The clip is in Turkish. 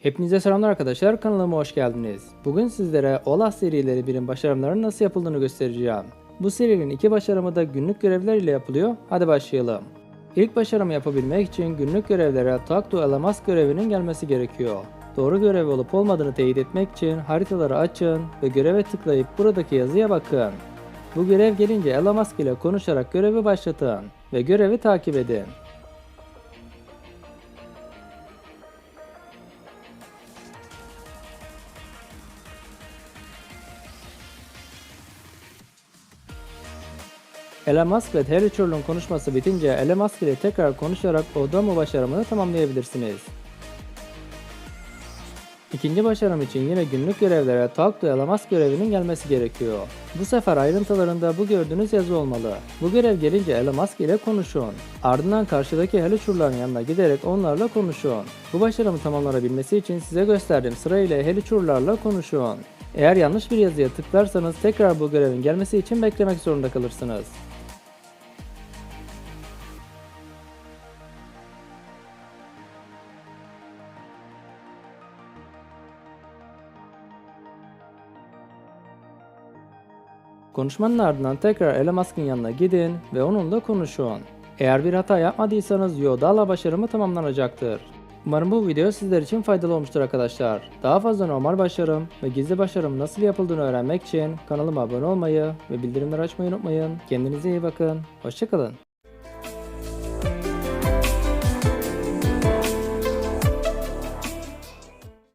Hepinize selamlar arkadaşlar kanalıma hoş geldiniz. Bugün sizlere OLAH serileri birim başarımlarının nasıl yapıldığını göstereceğim. Bu serinin iki başarımı da günlük görevler ile yapılıyor. Hadi başlayalım. İlk başarımı yapabilmek için günlük görevlere Talk to Elamask görevinin gelmesi gerekiyor. Doğru görev olup olmadığını teyit etmek için haritaları açın ve göreve tıklayıp buradaki yazıya bakın. Bu görev gelince Elamask ile konuşarak görevi başlatın ve görevi takip edin. Elon Musk ve Harry Churl'un konuşması bitince Elon Musk ile tekrar konuşarak Odomo başarımını tamamlayabilirsiniz. İkinci başarım için yine günlük görevlere Talk to Elon Musk görevinin gelmesi gerekiyor. Bu sefer ayrıntılarında bu gördüğünüz yazı olmalı. Bu görev gelince Elon Musk ile konuşun. Ardından karşıdaki heliçurların yanına giderek onlarla konuşun. Bu başarımı tamamlanabilmesi için size gösterdiğim sırayla heliçurlarla konuşun. Eğer yanlış bir yazıya tıklarsanız tekrar bu görevin gelmesi için beklemek zorunda kalırsınız. Konuşmanın ardından tekrar Elon Musk'ın yanına gidin ve onunla konuşun. Eğer bir hata yapmadıysanız Yodala başarımı tamamlanacaktır. Umarım bu video sizler için faydalı olmuştur arkadaşlar. Daha fazla normal başarım ve gizli başarım nasıl yapıldığını öğrenmek için kanalıma abone olmayı ve bildirimleri açmayı unutmayın. Kendinize iyi bakın. Hoşçakalın.